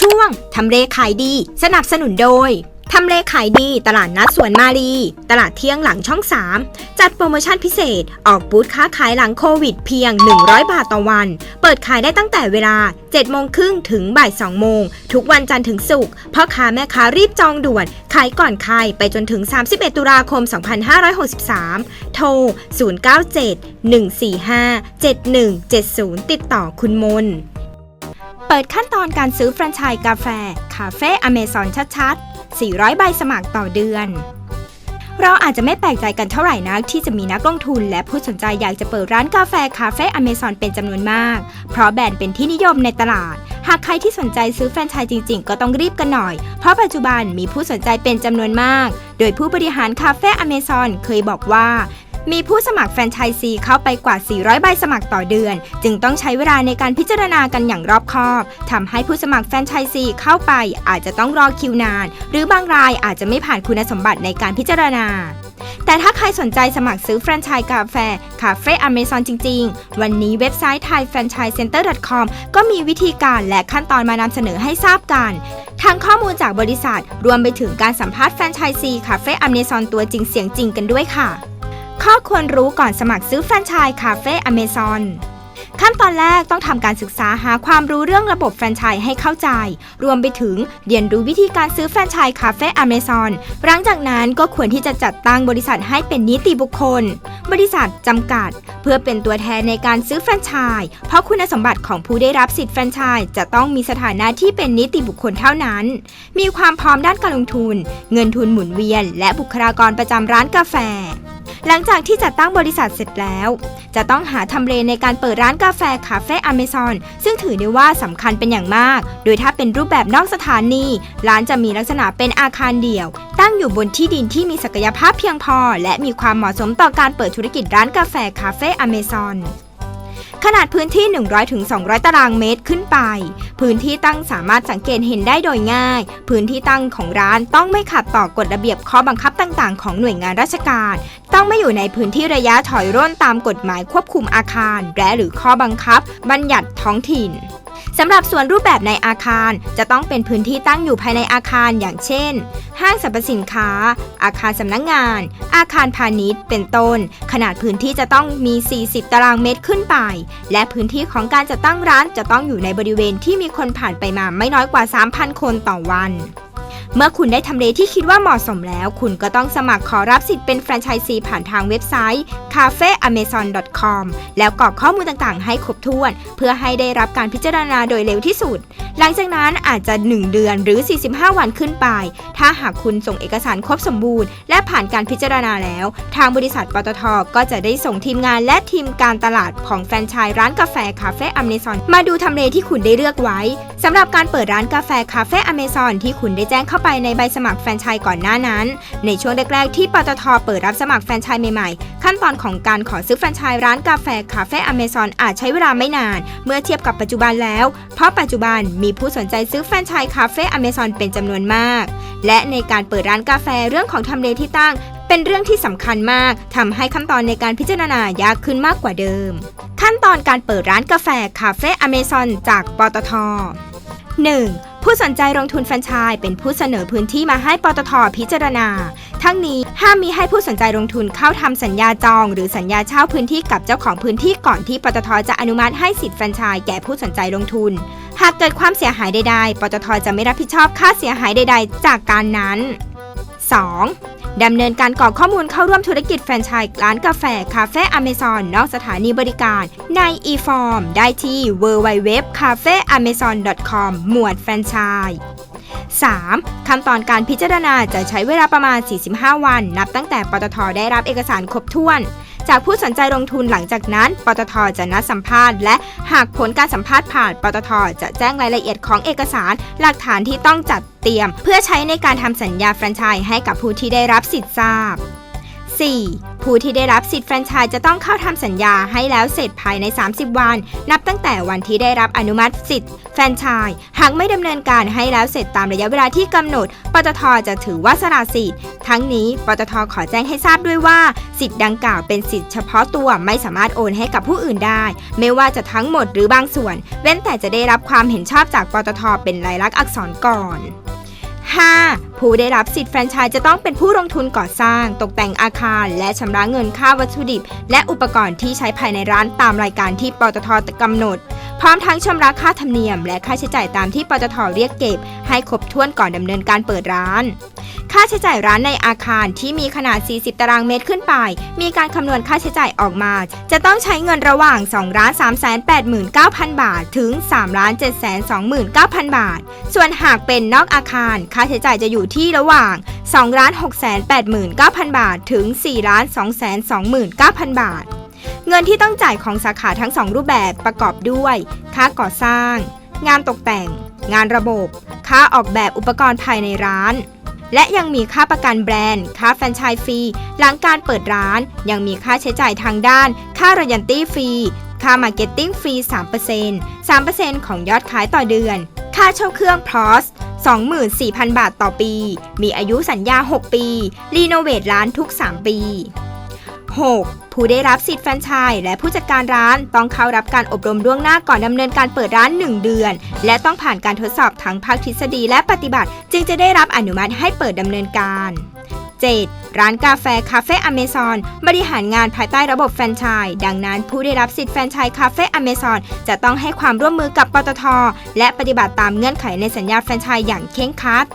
ช่วงทำเลขายดี สนับสนุนโดยทำเลขายดีตลาดนัดสวนมารีตลาดเที่ยงหลังช่อง 3 จัดโปรโมชั่นพิเศษ ออกบูธค้าขายหลังโควิดเพียง 100 บาทต่อวัน เปิดขายได้ตั้งแต่เวลา 7 โมงครึ่งถึงบ่าย 2 โมง ทุกวันจันทร์ถึงศุกร์พ่อค้าแม่ค้ารีบจองด่วน ขายก่อนใครไปจนถึง 31 ตุลาคม 2563 โทร 097-145-7170 ติดต่อคุณมน เปิดขั้นตอนการซื้อแฟรนไชส์กาแฟ คาเฟ่อเมซอนชัดๆ 400 ใบสมัครต่อเดือน เราอาจจะไม่แปลกใจกันเท่าไหร่นักที่จะมีนักลงทุนและผู้สนใจอยากจะเปิดร้านกาแฟคาเฟ่อเมซอนเป็นจำนวนมาก เพราะแบรนด์เป็นที่นิยมในตลาด หากใครที่สนใจซื้อแฟรนไชส์จริง ๆ ก็ต้องรีบกันหน่อย เพราะปัจจุบันมีผู้สนใจเป็นจำนวนมาก โดยผู้บริหารคาเฟ่อเมซอนเคยบอกว่า มีผู้สมัครแฟรนไชส์ซีเข้าไปกว่า 400 ใบสมัครต่อเดือน จึงต้องใช้เวลาในการพิจารณากันอย่างรอบคอบทำให้ผู้สมัครแฟรนไชส์ซีเข้าไปอาจจะต้องรอคิวนาน หรือบางรายอาจจะไม่ผ่านคุณสมบัติในการพิจารณา แต่ถ้าใครสนใจสมัครซื้อแฟรนไชส์กาแฟคาเฟ่อเมซอนจริง ๆ วันนี้เว็บไซต์ thaifranchisecenter.com ก็มีวิธีการและขั้นตอนมานำเสนอให้ทราบกันทั้งข้อมูลจากบริษัท รวมไปถึงการสัมภาษณ์แฟรนไชส์ซีคาเฟ่อเมซอนตัวจริงเสียงจริงกันด้วยค่ะ ข้อควรรู้ก่อนสมัครซื้อแฟรนไชส์คาเฟ่อเมซอนขั้นตอนแรกต้องทำการศึกษาหาความรู้เรื่องระบบแฟรนไชส์ให้เข้าใจ รวมไปถึงเรียนรู้วิธีการซื้อแฟรนไชส์คาเฟ่อเมซอนหลังจากนั้นก็ควรที่จะจัดตั้งบริษัทให้เป็นนิติบุคคล บริษัทจำกัด เพื่อเป็นตัวแทนในการซื้อแฟรนไชส์เพราะคุณสมบัติของผู้ได้รับสิทธิ์แฟรนไชส์จะต้องมีสถานะที่เป็นนิติบุคคลเท่านั้น มีความพร้อมด้านการลงทุน เงินทุนหมุนเวียน และบุคลากรประจำร้านกาแฟ หลังจากที่จัดตั้งบริษัทเสร็จแล้ว จะต้องหาทำเลในการเปิดร้านกาแฟคาเฟ่อเมซอนซึ่งถือได้ว่าสำคัญเป็นอย่างมาก โดยถ้าเป็นรูปแบบนอกสถานี ร้านจะมีลักษณะเป็นอาคารเดี่ยว ตั้งอยู่บนที่ดินที่มีศักยภาพเพียงพอ และมีความเหมาะสมต่อการเปิดธุรกิจร้านกาแฟคาเฟ่อเมซอน ขนาดพื้นที่ 100-200 ตารางเมตรขึ้นไป พื้นที่ตั้งสามารถสังเกตเห็นได้โดยง่าย พื้นที่ตั้งของร้านต้องไม่ขัดต่อกฎระเบียบข้อบังคับต่างๆ ของหน่วยงานราชการ ต้องไม่อยู่ในพื้นที่ระยะถอยร่นตามกฎหมายควบคุมอาคาร และหรือข้อบังคับ บัญญัติท้องถิ่น สำหรับส่วนรูปแบบในอาคารจะต้องเป็นพื้นที่ตั้งอยู่ภายในอาคารอย่างเช่น ห้างสรรพสินค้า อาคารสำนักงงาน อาคารพาณิชย์ เป็นต้น ขนาดพื้นที่จะต้องมี 40 ตารางเมตรขึ้นไป และพื้นที่ของการจัดตั้งร้านจะต้องอยู่ในบริเวณที่มีคนผ่านไปมาไม่น้อยกว่า 3,000 คนต่อวัน เมื่อคุณได้ทำเลที่คิดว่าเหมาะสมแล้ว คุณก็ต้องสมัครขอรับสิทธิ์เป็นแฟรนไชส์ซีผ่านทางเว็บไซต์ cafeamazon.com แล้วกรอกข้อมูลต่างๆ ให้ครบถ้วน เพื่อให้ได้รับการพิจารณาโดยเร็วที่สุด หลังจากนั้นอาจจะ 1 เดือนหรือ 45 วันขึ้นไป ถ้าหากคุณส่งเอกสารครบสมบูรณ์ และผ่านการพิจารณาแล้ว ทางบริษัทปตทก็จะได้ส่งทีมงานและทีมการตลาดของแฟรนไชส์ร้านกาแฟคาเฟ่อเมซอนมาดูทำเลที่คุณได้เลือกไว้สำหรับการเปิดร้านกาแฟคาเฟ่อเมซอนที่คุณได้แจ้งเข้าไปในใบสมัครแฟรนไชส์ก่อนหน้านั้น ในช่วงแรกๆที่ปตทเปิดรับสมัครแฟรนไชส์ใหม่ๆ ขั้นตอนของการขอซื้อแฟรนไชส์ร้านกาแฟคาเฟ่อเมซอนอาจใช้เวลาไม่นาน เมื่อเทียบกับปัจจุบันแล้ว เพราะปัจจุบันมีผู้สนใจซื้อแฟรนไชส์คาเฟ่อเมซอนเป็นจำนวนมาก และในการเปิดร้านกาแฟเรื่องของทำเลที่ตั้งเป็นเรื่องที่สำคัญมาก ทำให้ขั้นตอนในการพิจารณายากขึ้นมากกว่าเดิม ขั้นตอนการเปิดร้านกาแฟคาเฟ่อเมซอนจากปตท 1. ผู้สนใจลงทุนแฟรนไชส์เป็นผู้เสนอพื้นที่มาให้ปตทพิจารณา ทั้งนี้ห้ามมีให้ผู้สนใจลงทุนเข้าทำสัญญาจอง หรือสัญญาเช่าพื้นที่กับเจ้าของพื้นที่ก่อนที่ปตทจะอนุมัติให้สิทธิ์แฟรนไชส์แก่ผู้สนใจลงทุน หากเกิดความเสียหายใดๆ ปตทจะไม่รับผิดชอบค่าเสียหายใด ๆ จากการนั้น 2. ดำเนินการกรอกข้อมูลเข้าร่วมธุรกิจแฟรนไชส์ร้านกาแฟ คาเฟ่อเมซอนนอกสถานีบริการ ใน e-form ได้ที่ www.cafeamazon.com หมวดแฟรนไชส์ 3. ขั้นตอนการพิจารณาจะใช้เวลาประมาณ 45 วัน นับตั้งแต่ปตทได้รับเอกสารครบถ้วน จากผู้สนใจลงทุนหลังจากนั้น ปตทจะนัดสัมภาษณ์ และหากผลการสัมภาษณ์ผ่าน ปตทจะแจ้งรายละเอียดของเอกสาร หลักฐานที่ต้องจัดเตรียม เพื่อใช้ในการทำสัญญาแฟรนไชส์ให้กับผู้ที่ได้รับสิทธิ์ทราบ 4. ผู้ที่ได้รับสิทธิ์แฟรนไชส์จะต้องเข้าทำสัญญาให้แล้วเสร็จภายใน 30 วัน นับตั้งแต่วันที่ได้รับอนุมัติสิทธิ์แฟรนไชส์หากไม่ดำเนินการให้แล้วเสร็จตามระยะเวลาที่กำหนด ปตทจะถือว่าสละสิทธิ์ ทั้งนี้ ปตทขอแจ้งให้ทราบด้วยว่า สิทธิ์ดังกล่าวเป็นสิทธิ์เฉพาะตัวไม่สามารถโอนให้กับผู้อื่นได้ ไม่ว่าจะทั้งหมดหรือบางส่วน เว้นแต่จะได้รับความเห็นชอบจากปตทเป็นลายลักษณ์อักษรก่อน 5. ผู้ได้รับสิทธิ์แฟรนไชส์จะต้องเป็นผู้ลงทุนก่อสร้าง ตกแต่งอาคาร และชำระเงินค่าวัตถุดิบ และอุปกรณ์ที่ใช้ภายในร้านตามรายการที่ปตทกำหนด พร้อมทั้งชำระค่าธรรมเนียม และค่าใช้จ่ายตามที่ปตทเรียกเก็บ ให้ครบถ้วนก่อนดำเนินการเปิดร้าน ค่าใช้จ่ายร้านในอาคารที่มีขนาด 40 ตารางเมตรขึ้นไป มีการคำนวณค่าใช้จ่ายออกมา จะต้องใช้เงินระหว่าง2ล้าน3 8 9 0 0 0 บาท ถึง3ล้าน7 2 9 0 0 0 บาท ส่วนหากเป็นนอกอาคาร ค่าใช้จ่ายจะอยู่ที่ระหว่าง2ล้าน6 8 9 0 0 0 บาท ถึง4ล้าน2 2 9 0 0 0 บาท เงินที่ต้องจ่ายของสาขาทั้ง 2 รูปแบบประกอบด้วย ค่าก่อสร้าง งานตกแต่ง งานระบบ ค่าออกแบบอุปกรณ์ภายในร้าน และยังมีค่าประกันแบรนด์ ค่าแฟรนไชส์ฟรี หลังการเปิดร้าน ยังมีค่าใช้จ่ายทางด้าน ค่ารอยัลตี้ฟรี ค่ามาร์เก็ตติ้งฟรี 3% 3%ของยอดขายต่อเดือน ค่าเช่าเครื่องพรอส24,000 บาทต่อปี มีอายุสัญญา 6 ปี รีโนเวทร้านทุก 3 ปี 6. ผู้ได้รับสิทธิ์แฟรนไชส์และผู้จัดการร้านต้องเข้ารับการอบรมล่วงหน้าก่อนดำเนินการเปิดร้าน 1 เดือน และต้องผ่านการทดสอบทั้งภาคทฤษฎีและปฏิบัติ จึงจะได้รับอนุมัติให้เปิดดำเนินการ 7. ร้านกาแฟคาเฟ่อเมซอนบริหารงานภายใต้ระบบแฟรนไชส์ดังนั้นผู้ได้รับสิทธิ์แฟรนไชส์คาเฟ่อเมซอนจะต้องให้ความร่วมมือกับปตท และปฏิบัติตามเงื่อนไขในสัญญาแฟรนไชส์อย่างเคร่งครัด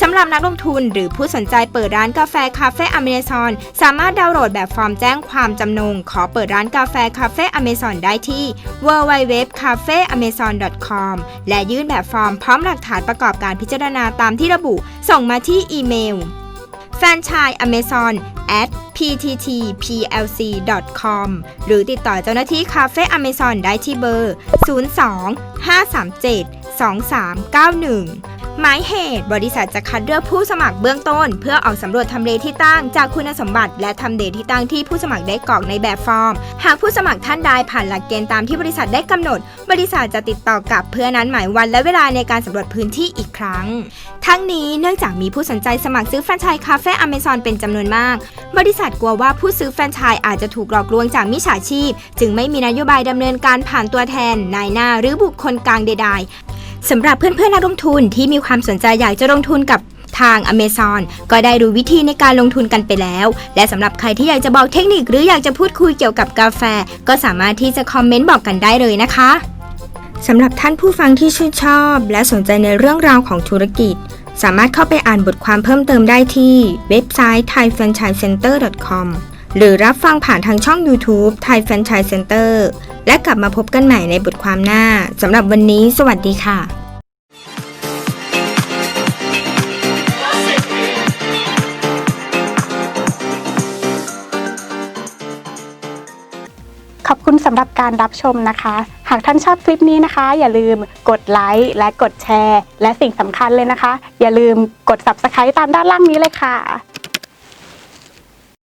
สำหรับนักลงทุนหรือผู้สนใจเปิดร้านกาแฟคาเฟ่อเมซอนสามารถดาวน์โหลดแบบฟอร์มแจ้งความจำนง ขอเปิดร้านกาแฟคาเฟ่อเมซอนได้ที่ www.cafeamazon.com และยื่นแบบฟอร์มพร้อมหลักฐานประกอบการพิจารณาตามที่ระบุ ส่งมาที่อีเมล แฟนชาย Amazon at pttplc.com หรือติดต่อเจ้าหน้าที่คาเฟ่ Amazon ได้ที่เบอร์ 02 537 2391 หมายเหตุ บริษัทจะคัดเลือกผู้สมัครเบื้องต้น เพื่อออกสำรวจทำเลที่ตั้งจากคุณสมบัติ และทำเลที่ตั้งที่ผู้สมัครได้กรอกในแบบฟอร์ม หากผู้สมัครท่านใดผ่านหลักเกณฑ์ตามที่บริษัทได้กำหนด บริษัทจะติดต่อกลับเพื่อนั้นหมายวันและเวลาในการสำรวจพื้นที่อีกครั้ง ทั้งนี้เนื่องจากมีผู้สนใจสมัครซื้อแฟรนไชส์คาเฟ่อเมซอนเป็นจำนวนมาก บริษัทกลัวว่าผู้ซื้อแฟรนไชส์อาจจะถูกหลอกลวงจากมิจฉาชีพ จึงไม่มีนโยบายดำเนินการผ่านตัวแทนนายหน้าหรือบุคคลกลางใดๆ สำหรับเพื่อนๆนักลงทุนที่มีความสนใจอยากจะลงทุนกับทาง Amazon ก็ได้รู้วิธีในการลงทุนกันไปแล้ว และสำหรับใครที่อยากจะบอกเทคนิคหรืออยากจะพูดคุยเกี่ยวกับกาแฟ ก็สามารถที่จะคอมเมนต์บอกกันได้เลยนะคะสำหรับท่านผู้ฟังที่ชื่นชอบ และสนใจในเรื่องราวของธุรกิจ สามารถเข้าไปอ่านบทความเพิ่มเติมได้ที่เว็บไซต์ thaifranchisecenter.com หรือรับฟังผ่านทางช่อง YouTube Thai Franchise Center และกลับมาพบกันใหม่ในบทความหน้าสำหรับวันนี้ สวัสดีค่ะขอบคุณสำหรับการรับชมนะคะ หากท่านชอบคลิปนี้นะคะ อย่าลืมกดไลค์และกดแชร์ และสิ่งสำคัญเลยนะคะ อย่าลืมกด subscribe ตามด้านล่างนี้เลยค่ะ